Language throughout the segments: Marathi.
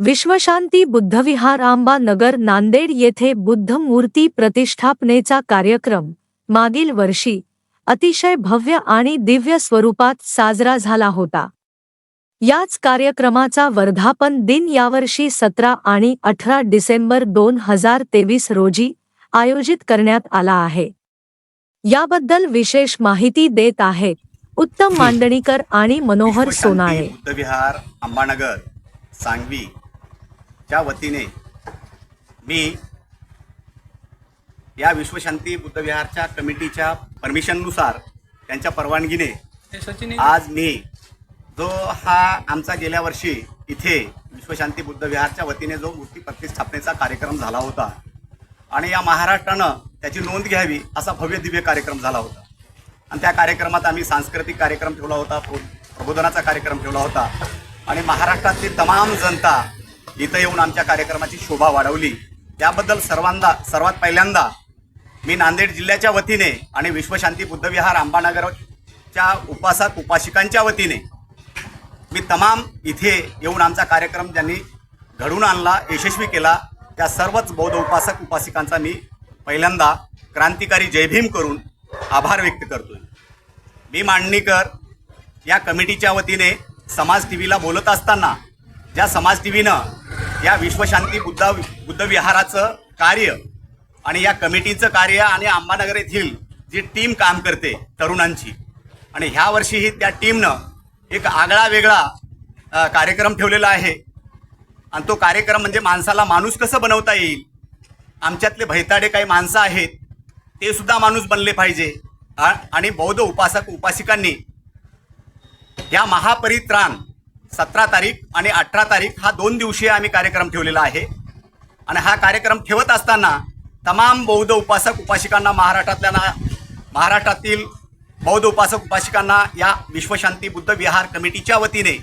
विश्वशांती बुद्धविहार आंबा नगर नांदेड येथे बुद्ध मूर्ती प्रतिष्ठापनेचा कार्यक्रम. मागील वर्षी अतिशय भव्य आणि दिव्य स्वरूपात साजरा झाला होता. याच कार्यक्रमाचा वर्धापन दिन यावर्षी सतरा आणि अठरा डिसेंबर दोन हजार तेवीस रोजी आयोजित करण्यात आला आहे. याबद्दल विशेष माहिती देत आहेत उत्तम मांडणीकर आणि मनोहर सोनाळे. बुद्धविहार अंबानगर सांगवी च्या वतीने मी या विश्वशांती बुद्धविहारच्या कमिटीच्या परमिशननुसार त्यांच्या परवानगीने आज मी जो हा आमचा गेल्या वर्षी इथे विश्वशांती बुद्धविहारच्या वतीने जो मूर्ती प्रतिष्ठापनेचा कार्यक्रम झाला होता आणि या महाराष्ट्रानं त्याची नोंद घ्यावी असा भव्य दिव्य कार्यक्रम झाला होता. आणि त्या कार्यक्रमात आम्ही सांस्कृतिक कार्यक्रम ठेवला होता प्रो- प्रबोधनाचा कार्यक्रम ठेवला होता. आणि महाराष्ट्रातली तमाम जनता इथं येऊन आमच्या कार्यक्रमाची शोभा वाढवली. त्याबद्दल सर्वांदा सर्वात पहिल्यांदा मी नांदेड जिल्ह्याच्या वतीने आणि विश्वशांती बुद्धविहार अंबानगरच्या उपासक उपासिकांच्या वतीने मी तमाम इथे येऊन आमचा कार्यक्रम ज्यांनी घडून आणला यशस्वी केला त्या सर्वच बौद्ध उपासक उपासिकांचा मी पहिल्यांदा क्रांतिकारी जयभीम करून आभार व्यक्त करतोय. मी मांडणीकर या कमिटीच्या वतीने समाज टी व्हीला बोलत असताना ज्या समाज टीव्हीनं या विश्वशांती बुद्ध बुद्धविहाराचं कार्य आणि या कमिटीचं कार्य आणि अंबानगर येथील जी टीम काम करते तरुणांची. आणि ह्या वर्षीही त्या टीमनं एक आगळा वेगळा कार्यक्रम ठेवलेला आहे. आणि तो कार्यक्रम म्हणजे माणसाला माणूस कसं बनवता येईल? आमच्यातले भैताडे काही माणसं आहेत ते सुद्धा माणूस बनले पाहिजे. आ- आणि बौद्ध उपासक उपासिकांनी या महापरित्राण सतरा तारीख आणि अठरा तारीख हा दोन दिवसीय आम्ही कार्यक्रम ठेवलेला आहे. आणि हा कार्यक्रम ठेवत असताना तमाम बौद्ध उपासक उपासिकांना महाराष्ट्रातल्या ना महाराष्ट्रातील बौद्ध उपासक उपासिकांना या विश्वशांती बुद्ध विहार कमिटीच्या वतीने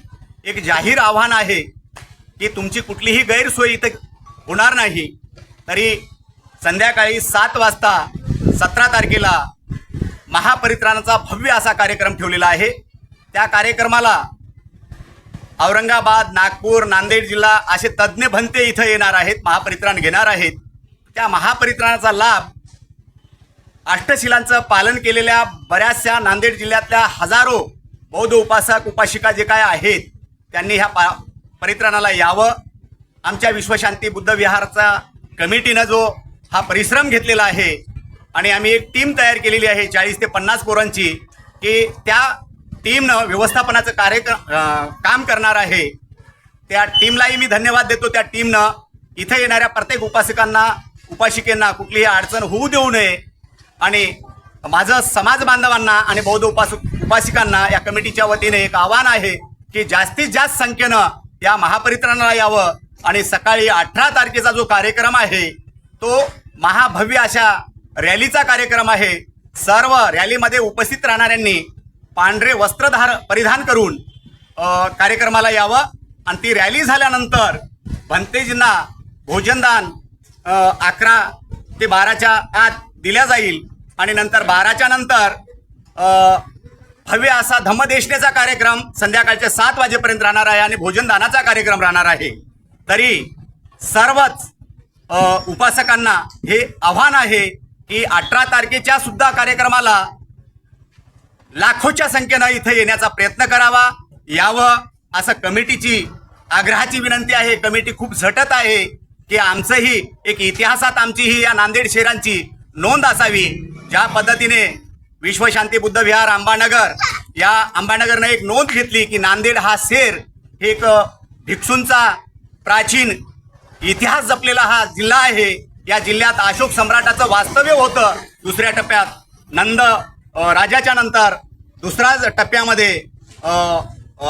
एक जाहीर आव्हान आहे की तुमची कुठलीही गैरसोय इथं होणार नाही. तरी संध्याकाळी सात वाजता सतरा तारखेला महापरित्राणाचा भव्य असा कार्यक्रम ठेवलेला आहे. त्या कार्यक्रमाला औरंगाबाद नागपूर नांदेड जिल्हा असे तज्ज्ञ भंते इथं येणार आहेत महापरित्राण घेणार आहेत. त्या महापरित्राणाचा लाभ अष्टशिलांचं पालन केलेल्या बऱ्याचशा नांदेड जिल्ह्यातल्या हजारो बौद्ध उपासक उपासिका जे काय आहेत त्यांनी ह्या पा परित्राणाला यावं. आमच्या विश्वशांती बुद्ध विहारचा कमिटीनं जो हा परिश्रम घेतलेला आहे आणि आम्ही एक टीम तयार केलेली आहे चाळीस ते पन्नास पोरांची की त्या टीमनं व्यवस्थापनाचं कार्य काम करणार आहे. त्या टीमलाही मी धन्यवाद देतो. त्या टीमनं इथे येणाऱ्या प्रत्येक उपासकांना उपासिकेंना कुठलीही अडचण होऊ देऊ नये. आणि माझं समाज बांधवांना आणि बौद्ध उपासक उपासिकांना या कमिटीच्या वतीने एक आव्हान आहे की जास्तीत जास्त संख्येनं या महापरित्राणाला यावं. आणि सकाळी अठरा तारखेचा जो कार्यक्रम आहे तो महाभव्य अशा रॅलीचा कार्यक्रम आहे. सर्व रॅलीमध्ये उपस्थित राहणाऱ्यांनी पांढरे वस्त्रधार परिधान करून कार्यक्रमाला यावं. आणि ती रॅली झाल्यानंतर भंतेजींना भोजनदान अकरा ते बाराच्या आत दिल्या जाईल. आणि नंतर बाराच्या नंतर भव्य असा धम्मदेशनेचा कार्यक्रम संध्याकाळच्या सात वाजेपर्यंत राहणार आहे आणि भोजनदानाचा कार्यक्रम राहणार आहे. तरी सर्वच उपासकांना हे आव्हान आहे की अठरा तारखेच्या सुद्धा कार्यक्रमाला लाखोच्या संख्येनं इथे येण्याचा प्रयत्न करावा. यावं असं कमिटीची आग्रहाची विनंती आहे. कमिटी खूप झटत आहे की आमचंही एक इतिहासात आमची ही या नांदेड शहरांची नोंद असावी. ज्या पद्धतीने विश्वशांती बुद्ध विहार अंबानगर या अंबानगरनं एक नोंद घेतली की नांदेड हा शेर एक भिक्षूंचा प्राचीन इतिहास जपलेला हा जिल्हा आहे. या जिल्ह्यात अशोक सम्राटाचं वास्तव्य होतं. दुसऱ्या टप्प्यात नंद राजाच्या नंतर दुसऱ्याच टप्प्यामध्ये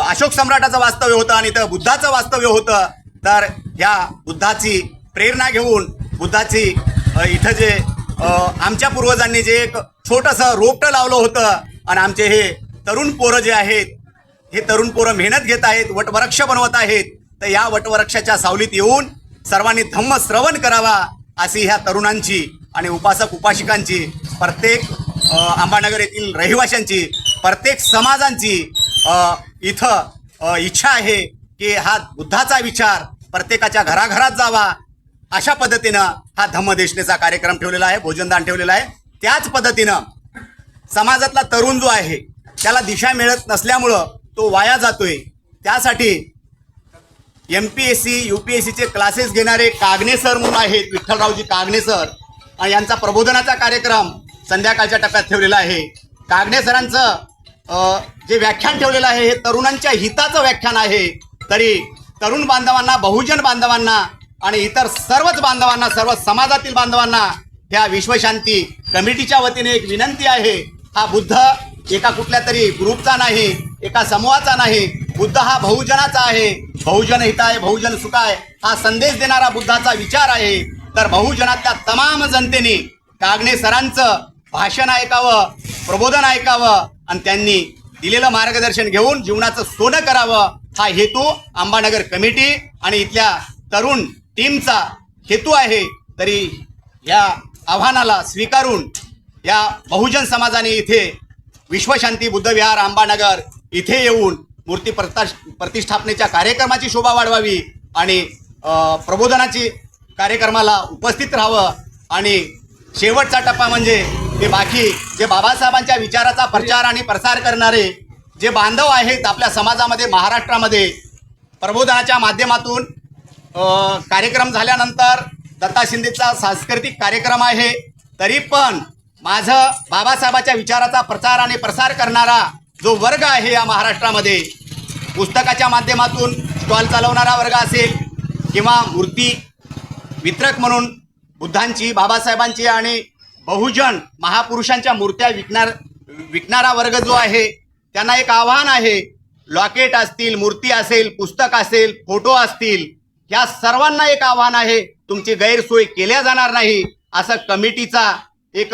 अशोक सम्राटाचं वास्तव्य होतं आणि इथं बुद्धाचं वास्तव्य होतं. तर या बुद्धाची प्रेरणा घेऊन बुद्धाची इथं जे आमच्या पूर्वजांनी जे एक छोटंसं रोपटं लावलं होतं आणि आमचे हे तरुण पोरं जे आहेत हे तरुण पोरं मेहनत घेत आहेत वटवृक्ष बनवत आहेत तर या वटवृक्षाच्या सावलीत येऊन सर्वांनी धम्म श्रवण करावा अशी ह्या तरुणांची आणि उपासक उपासिकांची प्रत्येक आंबानगर अंबानगर येथील रहिवाशांची प्रत्येक समाजांची इथं इच्छा आहे की हा बुद्धाचा विचार प्रत्येकाच्या घराघरात जावा. अशा पद्धतीनं हा धम्मदेशनेचा कार्यक्रम ठेवलेला आहे भोजनदान ठेवलेला आहे. त्याच पद्धतीनं समाजातला तरुण जो आहे त्याला दिशा मिळत नसल्यामुळं तो वाया जातोय. त्यासाठी M P S C U P S सीचे क्लासेस घेणारे कागणे सर म्हणून आहेत विठ्ठलरावजी कागणे सर. यांचा प्रबोधनाचा कार्यक्रम संध्याकाळच्या टप्प्यात ठेवलेला आहे. कागणे सरांचं जे व्याख्यान ठेवलेलं आहे हे तरुणांच्या हिताचं व्याख्यान आहे. तरी तरुण बांधवांना बहुजन बांधवांना आणि इतर सर्वच बांधवांना सर्व समाजातील बांधवांना ह्या विश्वशांती कमिटीच्या वतीने एक विनंती आहे. हा बुद्ध एका कुठल्या तरी ग्रुपचा नाही एका समूहाचा नाही. बुद्ध हा बहुजनाचा आहे. बहुजन हिताय बहुजन सुखाय हा संदेश देणारा बुद्धाचा विचार आहे. तर बहुजनातल्या तमाम जनतेने कागणे सरांचं भाषण ऐकावं प्रबोधन ऐकावं आणि त्यांनी दिलेलं मार्गदर्शन घेऊन जीवनाचं सोनं करावं हा हेतू अंबानगर कमिटी आणि इथल्या तरुण टीमचा हेतू आहे. तरी या आव्हानाला स्वीकारून या बहुजन समाजाने इथे विश्वशांती बुद्धविहार अंबानगर इथे येऊन मूर्ती प्रता प्रतिष्ठापनेच्या कार्यक्रमाची शोभा वाढवावी आणि प्रबोधनाची कार्यक्रमाला उपस्थित राहावं आणि शेवटचा टप्पा म्हणजे हे बाकी जे बाबासाहेबांच्या विचाराचा प्रचार आणि प्रसार करणारे जे बांधव आहेत आपल्या समाजामध्ये महाराष्ट्रामध्ये प्रबोधनाच्या माध्यमातून कार्यक्रम झाल्यानंतर दत्ता शिंदेचा सांस्कृतिक कार्यक्रम आहे तरी पण माझं बाबासाहेबाच्या विचाराचा प्रचार आणि प्रसार करणारा जो वर्ग आहे या महाराष्ट्रामध्ये पुस्तकाच्या माध्यमातून स्टॉल चालवणारा वर्ग असेल किंवा मूर्ती वितरक म्हणून बुद्धांची बाबासाहेबांची आणि बहुजन महापुरुषांच्या मूर्त्या विकणार विकणारा वर्ग जो आहे त्यांना एक आव्हान आहे. लॉकेट असतील मूर्ती असेल पुस्तक असेल फोटो असतील या सर्वांना एक आव्हान आहे. तुमची गैरसोय केल्या जाणार नाही. असं कमिटीचा एक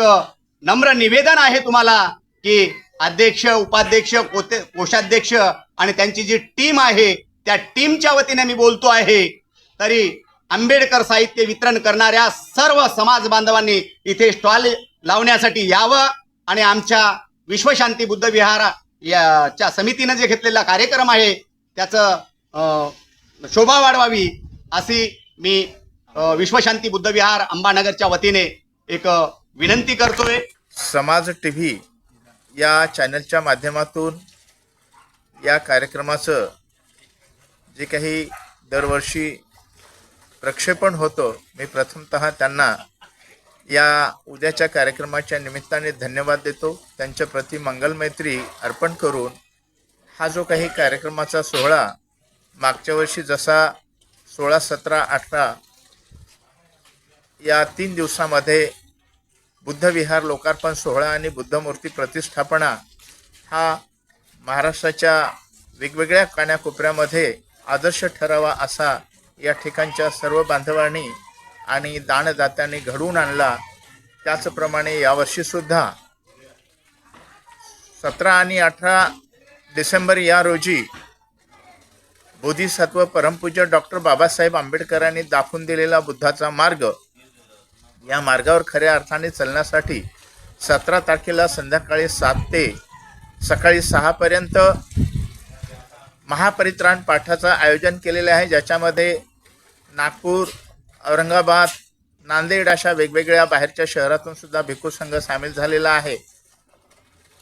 नम्र निवेदन आहे तुम्हाला की अध्यक्ष उपाध्यक्ष कोते कोषाध्यक्ष आणि त्यांची जी टीम आहे त्या टीमच्या वतीने मी बोलतो आहे. तरी आंबेडकर साहित्य वितरण करणाऱ्या सर्व समाज बांधवांनी इथे स्टॉल लावण्यासाठी यावं आणि आमच्या विश्वशांती बुद्ध विहार याच्या समितीनं जे घेतलेला कार्यक्रम आहे त्याचं शोभा वाढवावी अशी मी विश्वशांती बुद्ध विहार अंबानगरच्या वतीने एक विनंती करतोय. समाज टी व्ही या चॅनलच्या माध्यमातून या कार्यक्रमाचं जे काही दरवर्षी प्रक्षेपण होतो. मी प्रथमतः त्यांना या उद्याच्या कार्यक्रमाच्या निमित्ताने धन्यवाद देतो. त्यांच्या प्रति मंगलमैत्री अर्पण करून हा जो काही कार्यक्रमाचा सोहळा मागच्या वर्षी जसा सोळा सतरा अठरा या तीन दिवसामध्ये बुद्धविहार लोकार्पण सोहळा आणि बुद्धमूर्ती प्रतिष्ठापना हा महाराष्ट्राच्या वेगवेगळ्या कान्याकोपऱ्यामध्ये आदर्श ठरावा असा या ठिकाणच्या सर्व बांधवांनी आणि दानदात्यांनी घडवून आणला. त्याचप्रमाणे यावर्षीसुद्धा सतरा आणि अठरा डिसेंबर या रोजी बोधिसत्व परमपूज्य डॉक्टर बाबासाहेब आंबेडकरांनी दाखवून दिलेला बुद्धाचा मार्ग या मार्गावर खऱ्या अर्थाने चालण्यासाठी सतरा तारखेला संध्याकाळी सात ते सकाळी सहापर्यंत महापरित्राण पाठाचं आयोजन केलेलं आहे ज्याच्यामध्ये नागपूर औरंगाबाद नांदेड अशा वेगवेगळ्या बाहेरच्या शहरातून सुद्धा भिक्खू संघ सामील झालेला आहे.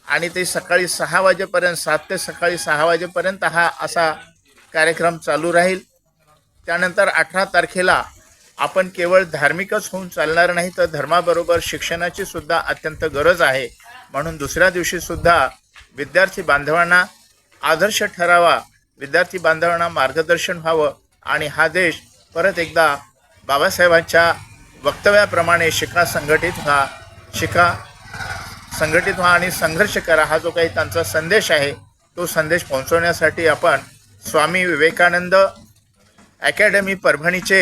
आणि ते सकाळी सहा वाजेपर्यंत सात ते सकाळी सहा वाजेपर्यंत हा असा कार्यक्रम चालू राहील. त्यानंतर अठरा तारखेला आपण केवळ धार्मिकच होऊन चालणार नाही तर धर्माबरोबर शिक्षणाची सुद्धा अत्यंत गरज आहे. म्हणून दुसऱ्या दिवशी सुद्धा विद्यार्थी बांधवांना आदर्श ठरावा विद्यार्थी बांधवांना मार्गदर्शन व्हावं आणि हा देश परत एकदा बाबासाहेबांच्या वक्तव्याप्रमाणे शिका संघटित व्हा. शिका संघटित व्हा आणि संघर्ष करा. हा जो काही त्यांचा संदेश आहे तो संदेश पोहोचवण्यासाठी आपण स्वामी विवेकानंद अकॅडमी परभणीचे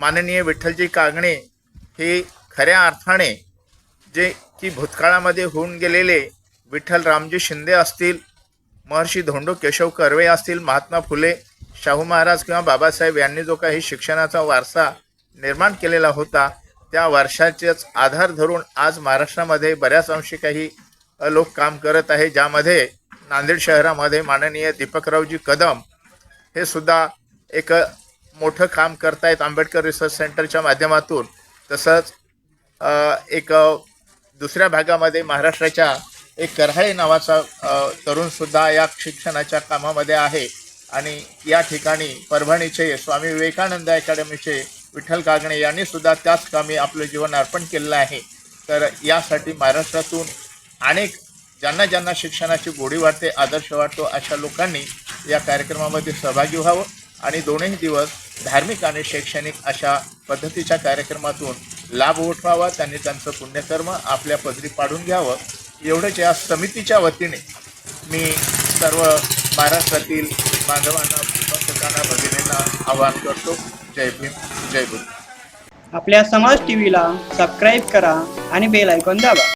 माननीय विठ्ठलजी कागणे हे खऱ्या अर्थाने जे की भूतकाळामध्ये होऊन गेलेले विठ्ठल रामजी शिंदे असतील महर्षी धोंडो केशव कर्वे असतील महात्मा फुले शाहू महाराज किंवा बाबासाहेब यांनी जो काही शिक्षणाचा वारसा निर्माण केलेला होता त्या वारशाचेच आधार धरून आज महाराष्ट्रामध्ये बऱ्याच अंशी काही लोक काम करत आहे ज्यामध्ये नांदेड शहरामध्ये माननीय दीपकरावजी कदम हे सुद्धा एक मोठं काम करतायत आंबेडकर रिसर्च सेंटरच्या माध्यमातून. तसंच एक दुसऱ्या भागामध्ये महाराष्ट्राच्या एक करहाळे नावाचा तरुणसुद्धा या शिक्षणाच्या कामामध्ये आहे. आणि या ठिकाणी परभणीचे स्वामी विवेकानंद अकॅडमीचे विठ्ठल कागणे यांनी सुद्धा त्याच कामी आपलं जीवन अर्पण केलेलं आहे. तर यासाठी महाराष्ट्रातून अनेक ज्यांना ज्यांना शिक्षणाची गोडी वाटते आदर्श वाटतो अशा लोकांनी या कार्यक्रमामध्ये सहभागी व्हावं आणि दोनही दिवस धार्मिक आणि शैक्षणिक अशा पद्धतीच्या कार्यक्रमातून लाभ उठवावा त्यांनी त्यांचं पुण्यकर्म आपल्या पदरी पाडून घ्यावं. एवढंच या समितीच्या वतीने मी सर्व महाराष्ट्रातील बांधवांना भक्तांना भगिनींना आवाहन करतो. जय भीम जय बुद्ध आपल्या समाज टीव्हीला सबस्क्राईब करा आणि बेल ऐकून दाबा.